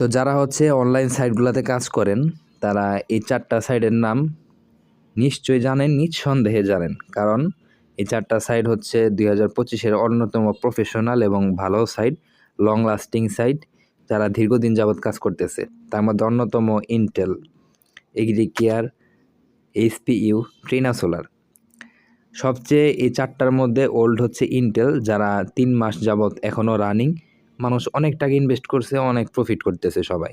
তো যারা হচ্ছে অনলাইন সাইটগুলোতে কাজ করেন, তারা এই চারটা সাইটের নাম নিশ্চয়ই জানেন, নিঃসন্দেহে জানেন। কারণ এই চারটা সাইট হচ্ছে দুই হাজার পঁচিশের অন্যতম প্রফেশনাল এবং ভালো সাইট লং লাস্টিং সাইট যারা দীর্ঘদিন যাবৎ কাজ করতেছে। তার মধ্যে অন্যতম Intel Agricare HPU Trina Solar সবচেয়ে এই চারটার মধ্যে ওল্ড হচ্ছে ইন্টেল যারা তিন মাস যাবৎ এখনও রানিং মানুষ অনেক টাকা ইনভেস্ট করছে, অনেক প্রফিট করতেছে সবাই।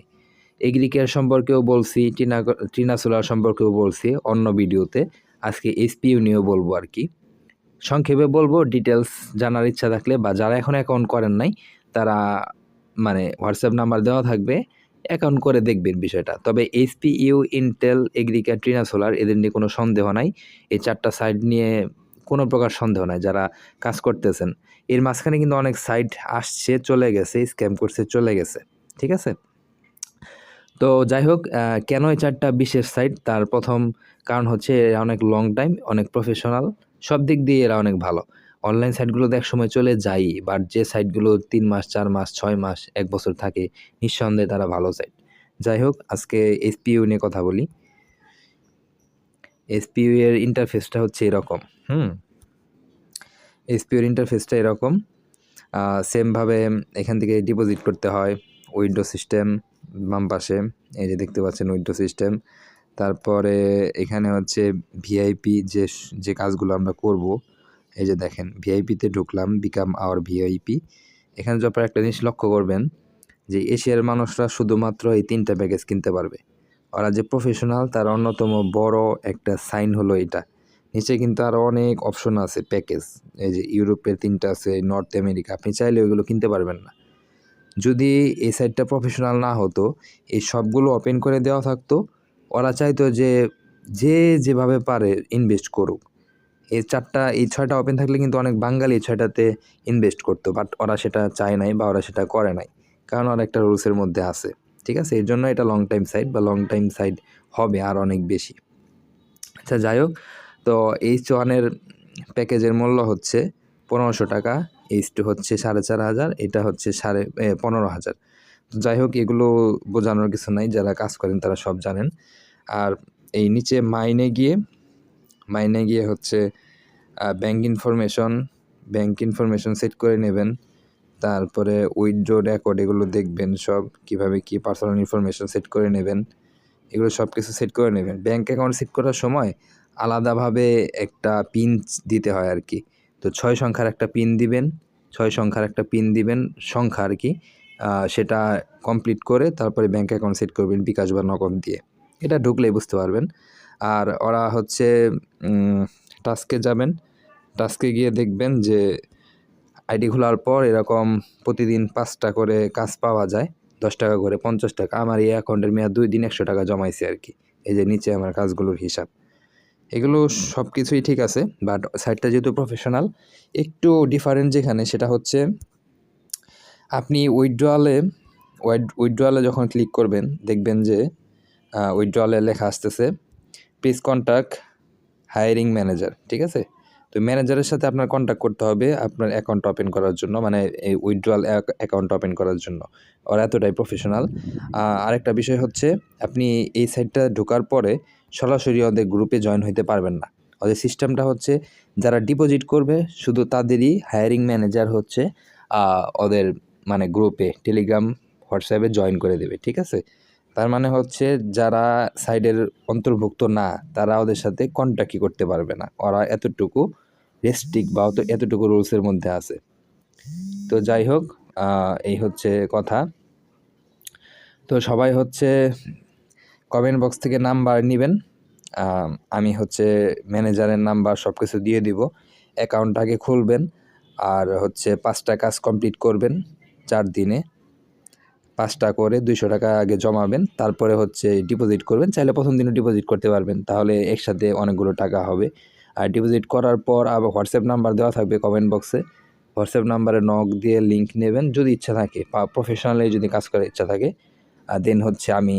এগ্রিকেয়ার সম্পর্কেও বলছি, টিনা টিনা সোলার সম্পর্কেও বলছি অন্য ভিডিওতে। আজকে এসপিইউ নিয়েও বলব আর কি। সংক্ষেপে বলব ডিটেলস জানার ইচ্ছা থাকলে বা যারা এখন অ্যাকাউন্ট করেন নাই, তারা মানে হোয়াটসঅ্যাপ নাম্বার দেওয়া থাকবে অ্যাকাউন্ট করে দেখবেন বিষয়টা। তবে HPU Intel Agricare Trina Solar এদের নিয়ে কোনো সন্দেহ নাই। এই চারটা সাইট নিয়ে কোনো প্রকার সন্দেহ নাই যারা কাজ করতেছেন। এর মাঝখানে কিন্তু অনেক সাইট আসছে, চলে গেছে স্ক্যাম করছে, চলে গেছে, ঠিক আছে? তো যাই হোক কেন এই চারটা বিশেষ সাইট তার প্রথম কারণ হচ্ছে এরা অনেক লং টাইম অনেক প্রফেশনাল সব দিক দিয়ে এরা অনেক ভালো। অনলাইন সাইটগুলোতে এক সময় চলে যাই বাট যে সাইটগুলো তিন মাস, চার মাস, ছয় মাস, এক বছর থাকে, নিঃসন্দেহে তারা ভালো সাইট যাই হোক, আজকে এসপিইউ নিয়ে কথা বলি। এসপিইউ এর ইন্টারফেসটা হচ্ছে এরকম, হুম? এসপিইউর ইন্টারফেসটা এরকম। সেমভাবে এখান থেকে ডিপোজিট করতে হয় উইন্ডো সিস্টেম বাম পাশে। এই যে দেখতে পাচ্ছেন উইন্ডো সিস্টেম তারপরে এখানে হচ্ছে ভিআইপি যে যে কাজগুলো আমরা করব, এই যে দেখেন ভিআইপিতে ঢুকলাম বিকাম আওয়ার ভিআইপি এখানে যখন একটা জিনিস লক্ষ্য করবেন যে এশিয়ার মানুষরা শুধুমাত্র এই তিনটা প্যাকেজ কিনতে পারবে। ওরা যে প্রফেশনাল তার অন্যতম বড় একটা সাইন হলো এটা। নিচে কিন্তু আরও অনেক অপশন আছে প্যাকেজ এই যে ইউরোপের তিনটা আছে নর্থ আমেরিকা আপনি চাইলে ওইগুলো কিনতে পারবেন না। যদি এই সাইটটা প্রফেশনাল না হতো, এই সবগুলো ওপেন করে দেওয়া থাকতো, ওরা চাইতো যে যে যেভাবে পারে ইনভেস্ট করুক। এই চারটা, এই ছয়টা ওপেন থাকলে কিন্তু অনেক বাঙালি এই ছয়টাতে ইনভেস্ট করতো বাট ওরা সেটা চায় নাই বা ওরা সেটা করে নাই, কারণ ওরা একটা রুলসের মধ্যে আছে। ঠিক আছে? এর জন্য এটা লং টাইম সাইট বা লং টাইম সাইট হবে আর অনেক বেশি। আচ্ছা যাই হোক তো এইচ ওয়ানের প্যাকেজের মূল্য হচ্ছে পনেরোশো টাকা এইচ টু হচ্ছে সাড়ে চার হাজার, এটা হচ্ছে সাড়ে পনেরো হাজার। যাই হোক, এগুলো বোঝানোর কিছু নাই, যারা কাজ করেন তারা সব জানেন। আর এই নিচে মাইনে গিয়ে মাইনে গিয়ে হচ্ছে bank information bank information set করে নেবেন। তারপরে উইথড্র রেকর্ড এগুলো দেখবেন সব, কীভাবে কি পার্সোনাল ইনফরমেশন সেট করে নেবেন। এগুলো সব কিছু সেট করে নেবেন। ব্যাঙ্ক অ্যাকাউন্ট সেট করার সময় আলাদাভাবে একটা পিন দিতে হয় আর কি। তো ছয় সংখ্যার একটা পিন দিবেন, ছয় সংখ্যার একটা পিন দিবেন, সংখ্যা আর কি সেটা কমপ্লিট করে তারপরে ব্যাঙ্ক অ্যাকাউন্ট সেট করবেন বিকাশ বা নগদ দিয়ে। এটা ঢুকলেই বুঝতে পারবেন। আর ওরা হচ্ছে টাস্কে যাবেন। টাস্কে গিয়ে দেখবেন যে আইডি খোলার পর এরকম প্রতিদিন পাঁচটা করে কাজ পাওয়া যায়, দশ টাকা করে, পঞ্চাশ টাকা। আমার এই অ্যাকাউন্টের মেয়াদ দুই দিন একশো টাকা জমাইছে আর কি। এই যে নিচে আমার কাজগুলোর হিসাব। এগুলো সব কিছুই ঠিক আছে বাট সাইটটা যেহেতু প্রফেশনাল একটু ডিফারেন্ট যেখানে সেটা হচ্ছে, আপনি উইথড্রয়ালে উইথড্রয়ালে যখন ক্লিক করবেন, দেখবেন যে উইথড্রয়ালে লেখা আসতেছে প্লিজ কন্ট্যাক্ট হায়ারিং ম্যানেজার ঠিক আছে? তো ম্যানেজারের সাথে আপনার কন্ট্যাক্ট করতে হবে আপনার অ্যাকাউন্ট ওপেন করার জন্য মানে এই উইথড্রয়াল অ্যাকাউন্ট ওপেন করার জন্য। ওরা এতটাই প্রফেশনাল আরেকটা বিষয় হচ্ছে, আপনি এই সাইটটা ঢোকার পরে সরাসরি ওদের গ্রুপে জয়েন হইতে পারবেন না। ওদের সিস্টেমটা হচ্ছে যারা ডিপোজিট করবে, শুধু তাদেরই হায়ারিং ম্যানেজার হচ্ছে ওদের মানে গ্রুপে টেলিগ্রাম হোয়াটসঅ্যাপে জয়েন করে দেবে, ঠিক আছে? তার মানে হচ্ছে যারা সাইডের অন্তর্ভুক্ত না, তারা ওদের সাথে কন্ট্যাক্টই করতে পারবে না। ওরা এতটুকু রেস্ট্রিক্ট বা এতটুকু রুলসের মধ্যে আছে। তো যাই হোক এই হচ্ছে কথা। তো সবাই হচ্ছে কমেন্ট বক্স থেকে নাম্বার নেবেন। আমি হচ্ছে ম্যানেজারের নাম্বার সব কিছু দিয়ে দিব। অ্যাকাউন্টটাকে খুলবেন আর হচ্ছে পাঁচটা কাজ কমপ্লিট করবেন চার দিনে। পাঁচটা করে দুইশো টাকা আগে জমাবেন, তারপরে হচ্ছে ডিপোজিট করবেন। চাইলে প্রথম দিনও ডিপোজিট করতে পারবেন, তাহলে একসাথে অনেকগুলো টাকা হবে। আর ডিপোজিট করার পর আবার হোয়াটসঅ্যাপ নাম্বার দেওয়া থাকবে কমেন্ট বক্সে হোয়াটসঅ্যাপ নাম্বারে নক দিয়ে লিঙ্ক নেবেন, যদি ইচ্ছা থাকে, বা প্রফেশনালি যদি কাজ করার ইচ্ছা থাকে। আর দেন হচ্ছে আমি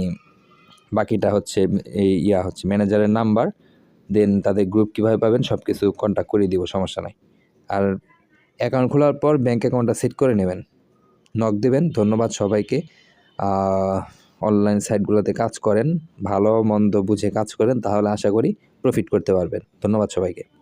বাকিটা হচ্ছে এই ইয়া হচ্ছে ম্যানেজারের নাম্বার দেন তাদের গ্রুপ কীভাবে পাবেন সব কিছু কন্ট্যাক্ট করে দিব, সমস্যা নাই। আর অ্যাকাউন্ট খোলার পর ব্যাঙ্ক অ্যাকাউন্টটা সেট করে নেবেন। নক দেবেন, ধন্যবাদ সবাইকে। অনলাইন সাইটগুলোতে কাজ করেন, ভালো মন্দ বুঝে কাজ করেন, তাহলে আশা করি প্রফিট করতে পারবেন। ধন্যবাদ সবাইকে।